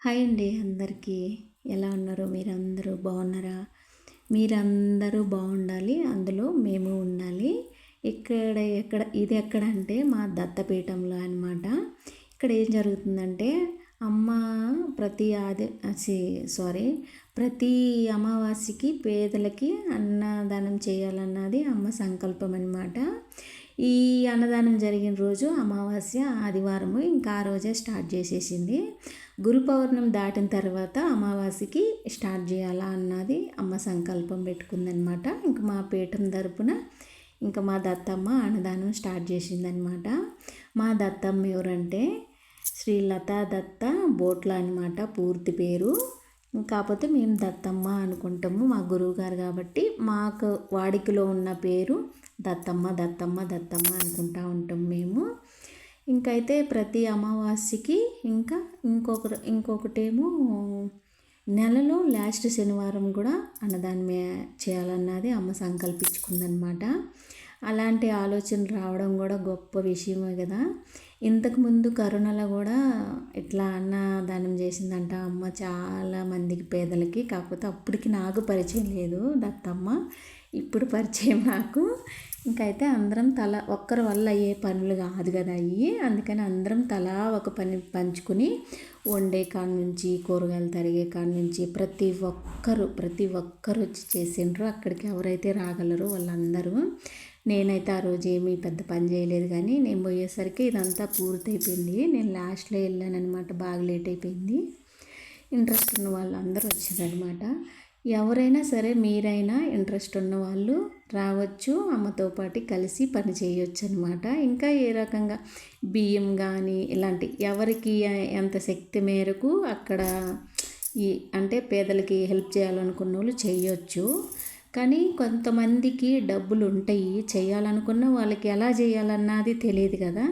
Hi అండి అందరికీ. ఎలా ఉన్నారు మీరందరూ? బాగున్నారా? మీరందరూ బాగుండాలి అందులో మేము ఉండాలి. ఇక్కడ ఎక్కడ ఇది ఎక్కడ అంటే మా దత్తపీఠంలో అనమాట ఇక్కడ ఏం జరుగుతుందంటే అమ్మ ప్రతి ఆది సారీ ప్రతి అమావాస్యకి పేదలకి అన్నదానం చేయాలన్నది అమ్మ సంకల్పం అనమాట ఈ అన్నదానం జరిగిన రోజు అమావాస్య ఆదివారము ఇంకా ఆ రోజే స్టార్ట్ చేసేసింది. గురుపౌర్ణం దాటిన తర్వాత అమావాస్యకి స్టార్ట్ చేయాలా అన్నది అమ్మ సంకల్పం పెట్టుకుందనమాట ఇంకా మా పీఠం తరపున ఇంకా మా దత్తమ్మ అన్నదానం స్టార్ట్ చేసిందనమాట మా దత్తమ్మ ఎవరంటే శ్రీ లతా దత్త బోట్ల అనమాట పూర్తి పేరు. కాకపోతే మేము దత్తమ్మ అనుకుంటాము మా గురువు గారు కాబట్టి మాకు వాడికలో ఉన్న పేరు దత్తమ్మ దత్తమ్మ దత్తమ్మ అనుకుంటా ఉంటాం మేము. ఇంకైతే ప్రతి అమావాస్యకి ఇంకా ఇంకొక ఇంకొకటేమో నెలలో లాస్ట్ శనివారం కూడా అన్నదానమే చేయాలన్నది అమ్మ సంకల్పించుకుందనమాట అలాంటి ఆలోచన రావడం కూడా గొప్ప విషయమే కదా. ఇంతకుముందు కరోనాలో కూడా ఇట్లా అన్నదానం చేసిందంట అమ్మ చాలా మందికి పేదలకి కాకపోతే అప్పటికి నాకు పరిచయం లేదు దత్తమ్మ. ఇప్పుడు పరిచయం నాకు. ఇంకైతే అందరం తల ఒక్కరి వల్ల అయ్యే పనులు కాదు కదా అయ్యి అందుకని అందరం తలా ఒక పని పంచుకుని వండే కాడ నుంచి కూరగాయలు తరిగే కాడ నుంచి ప్రతి ఒక్కరు ప్రతి ఒక్కరు వచ్చి చేసిండ్రు. అక్కడికి ఎవరైతే రాగలరో వాళ్ళందరూ నేనైతే ఆ రోజు ఏమీ పెద్ద పని చేయలేదు కానీ నేను పోయేసరికి ఇదంతా పూర్తయిపోయింది. నేను లాస్ట్లో వెళ్ళాను అనమాట బాగా లేట్ అయిపోయింది. ఇంట్రెస్ట్ ఉన్న వాళ్ళు అందరూ వచ్చారనమాట ఎవరైనా సరే మీరైనా ఇంట్రెస్ట్ ఉన్న వాళ్ళు రావచ్చు అమ్మతో పాటు కలిసి పని చేయొచ్చు అనమాట ఇంకా ఏ రకంగా బియ్యం కానీ ఇలాంటి ఎవరికి ఎంత శక్తి మేరకు అక్కడ ఈ అంటే పేదలకి హెల్ప్ చేయాలనుకున్న వాళ్ళు చేయొచ్చు. కానీ కొంతమందికి డబ్బులు ఉంటాయి చేయాలనుకున్న వాళ్ళకి ఎలా చేయాలన్నది తెలియదు కదా.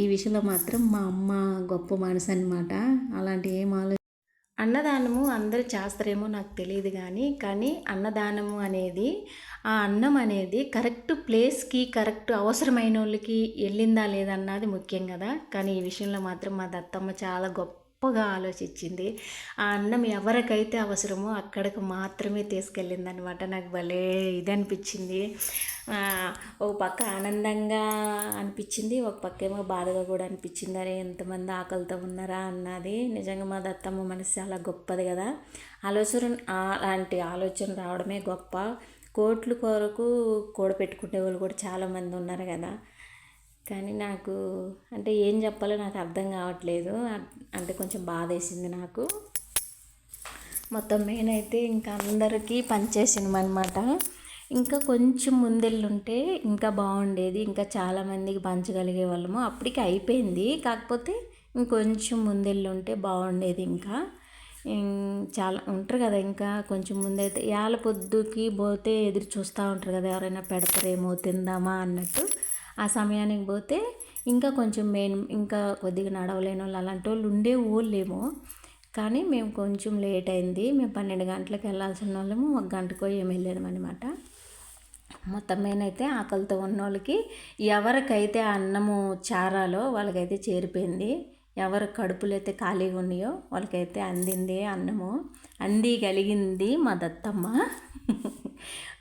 ఈ విషయంలో మాత్రం మా అమ్మ గొప్ప మనసు అనమాట అలాంటి ఏం ఆలో అన్నదానము అందరు చేస్తారేమో నాకు తెలియదు కానీ కానీ అన్నదానము అనేది ఆ అన్నం అనేది కరెక్ట్ ప్లేస్కి కరెక్ట్ అవసరమైన వాళ్ళకి వెళ్ళిందా లేదన్నది ముఖ్యం కదా. కానీ ఈ విషయంలో మాత్రం మా దత్తమ్మ చాలా గొప్ప గొప్పగా ఆలోచించింది. ఆ అన్నం ఎవరికైతే అవసరమో అక్కడికి మాత్రమే తీసుకెళ్ళింది అనమాట నాకు భలే ఇది అనిపించింది ఒక పక్క ఆనందంగా అనిపించింది ఒక పక్క ఏమో బాధగా కూడా అనిపించింది. అరే ఎంతమంది ఆకలితో ఉన్నారా అన్నది. నిజంగా మా దత్తమ్మ మనసు చాలా గొప్పది కదా. ఆలోచన అలాంటి ఆలోచన రావడమే గొప్ప. కోట్ల కొరకు కూడపెట్టుకునే వాళ్ళు కూడా చాలామంది ఉన్నారు కదా. కానీ నాకు అంటే ఏం చెప్పాలో నాకు అర్థం కావట్లేదు. అంటే కొంచెం బాధ వేసింది నాకు. మొత్తం మెయిన్ అయితే ఇంకా అందరికీ పనిచేసినాం అనమాట ఇంకా కొంచెం ముందెళ్ళుంటే ఇంకా బాగుండేది. ఇంకా చాలామందికి పంచగలిగే వాళ్ళము అప్పటికి అయిపోయింది. కాకపోతే ఇంకొంచెం ముందెళ్ళుంటే బాగుండేది ఇంకా. చాలా ఉంటారు కదా ఇంకా కొంచెం ముందైతే యాల పొద్దుకి పోతే ఎదురు చూస్తూ ఉంటారు కదా ఎవరైనా పెడతారేమో తిందామా అన్నట్టు. ఆ సమయానికి పోతే ఇంకా కొంచెం మెయిన్ ఇంకా కొద్దిగా నడవలేని వాళ్ళు అలాంటి వాళ్ళు ఉండే ఊళ్ళేమో. కానీ మేము కొంచెం లేట్ అయింది. మేము పన్నెండు గంటలకు వెళ్ళాల్సిన వాళ్ళము ఒక గంటకో ఏమి వెళ్ళాము అనమాట మొత్తం నేనైతే ఆకలితో ఉన్న వాళ్ళకి ఎవరికైతే అన్నము చారాలో వాళ్ళకైతే చేరిపోయింది. ఎవరి కడుపులు అయితే ఖాళీగా ఉన్నాయో వాళ్ళకైతే అందింది అన్నము. అంది కలిగింది మా దత్తమ్మ.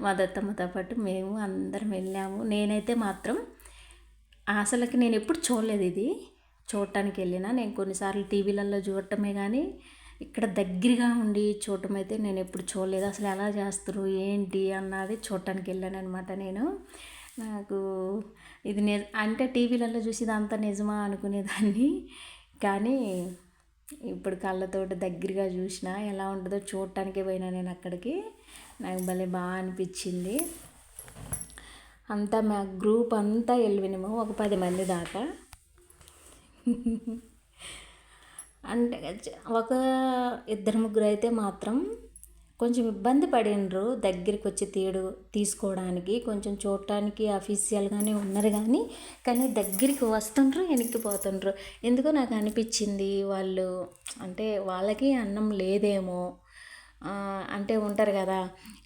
మా దత్తమ్మతో పాటు మేము అందరం వెళ్ళాము. నేనైతే మాత్రం అసలుకి నేను ఎప్పుడు చూడలేదు ఇది. చూడటానికి వెళ్ళినా నేను కొన్నిసార్లు టీవీలలో చూడటమే కానీ ఇక్కడ దగ్గరగా ఉండి చూడటం అయితే నేను ఎప్పుడు చూడలేదు. అసలు ఎలా చేస్తారు ఏంటి అన్నది చూడటానికి వెళ్ళాను అనమాట నేను. నాకు ఇది నిజ అంటే టీవీలలో చూసి ఇదంతా నిజమా అనుకునేదాన్ని. కానీ ఇప్పుడు కళ్ళతోటి దగ్గరగా చూసిన ఎలా ఉంటుందో చూడటానికే పోయినా నేను అక్కడికి. నాకు భలే బాగా అనిపించింది. అంతా మా గ్రూప్ అంతా వెళ్ళినాము ఒక పది మంది దాకా. అంటే ఒక ఇద్దరు ముగ్గురు అయితే మాత్రం కొంచెం ఇబ్బంది పడినరు దగ్గరికి వచ్చి తీయడు తీసుకోవడానికి కొంచెం చూడటానికి అఫీషియల్గానే ఉన్నారు కానీ కానీ దగ్గరికి వస్తుండ్రు వెనక్కిపోతుండ్రు ఎందుకో నాకు అనిపించింది వాళ్ళు అంటే వాళ్ళకి అన్నం లేదేమో అంటే ఉంటారు కదా.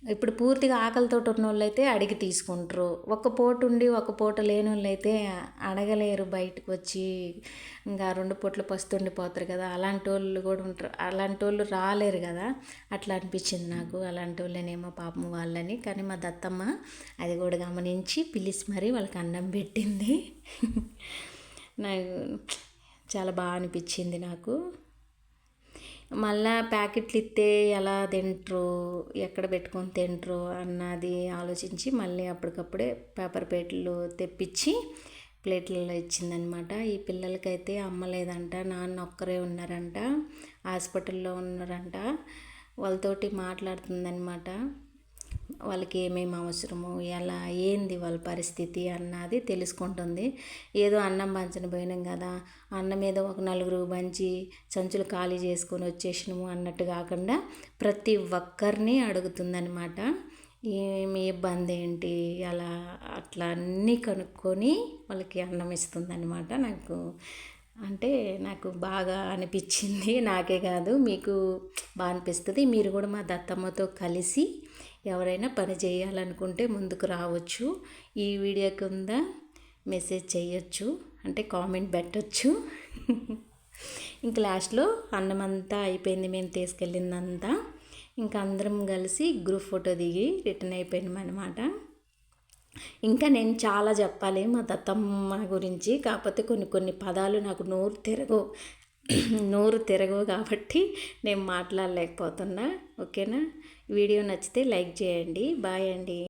ఇప్పుడు పూర్తిగా ఆకలితో ఉన్న వాళ్ళు అయితే అడిగి తీసుకుంటారు. ఒక పూట ఉండి ఒక పూట లేని వాళ్ళు అయితే అడగలేరు బయటకు వచ్చి ఇంకా రెండు పూటలు పస్తుండిపోతారు కదా. అలాంటి వాళ్ళు కూడా ఉంటారు. అలాంటి వాళ్ళు రాలేరు కదా. అట్లా అనిపించింది నాకు. అలాంటి వాళ్ళనేమో పాపం వాళ్ళని. కానీ మా దత్తమ్మ అది కూడా గమనించి పిలిచి మరీ వాళ్ళకి అన్నం పెట్టింది. నాకు చాలా బాగా అనిపించింది నాకు. మళ్ళా ప్యాకెట్లు ఇస్తే ఎలా తింటారు ఎక్కడ పెట్టుకొని తింటారు అన్నది ఆలోచించి మళ్ళీ అప్పటికప్పుడే పేపర్ ప్లేట్లు తెప్పించి ప్లేట్లలో ఇచ్చిందనమాట. ఈ పిల్లలకైతే అమ్మలేదంట నాన్న ఒక్కరే ఉన్నారంట హాస్పిటల్లో ఉన్నారంట వాళ్ళతోటి మాట్లాడుతుందనమాట. వాళ్ళకి ఏమేమి అవసరము ఎలా ఏంది వాళ్ళ పరిస్థితి అన్నది తెలుసుకుంటుంది. ఏదో అన్నం పంచని పోయినాం కదా అన్నం ఏదో ఒక నలుగురు పంచి సంచులు ఖాళీ చేసుకొని వచ్చేసినాము అన్నట్టు కాకుండా ప్రతి ఒక్కరిని అడుగుతుందనమాట ఏమి ఇబ్బంది ఏంటి అలా అట్లా అన్నీ కనుక్కొని వాళ్ళకి అన్నం ఇస్తుందన్నమాట నాకు. అంటే నాకు బాగా అనిపించింది నాకే కాదు మీకు బాగా అనిపిస్తుంది. మీరు కూడా మా దత్తమ్మతో కలిసి ఎవరైనా పని చేయాలనుకుంటే ముందుకు రావచ్చు. ఈ వీడియో కింద మెసేజ్ చేయొచ్చు. అంటే కామెంట్ పెట్టచ్చు. ఇంక లాస్ట్లో అన్నం అంతా అయిపోయింది. మేము తీసుకెళ్ళిందంతా. ఇంకా అందరం కలిసి గ్రూప్ ఫోటో దిగి రిటర్న్ అయిపోయినాం అనమాట ఇంకా నేను చాలా చెప్పాలి మా దత్తమ్మ గురించి. కాకపోతే కొన్ని కొన్ని పదాలు నాకు నోరు తిరగవు. నోరు తిరగవు కాబట్టి నేను మాట్లాడలేకపోతున్నా. ఓకేనా? వీడియో నచ్చితే లైక్ చేయండి. బాయ్ అండి.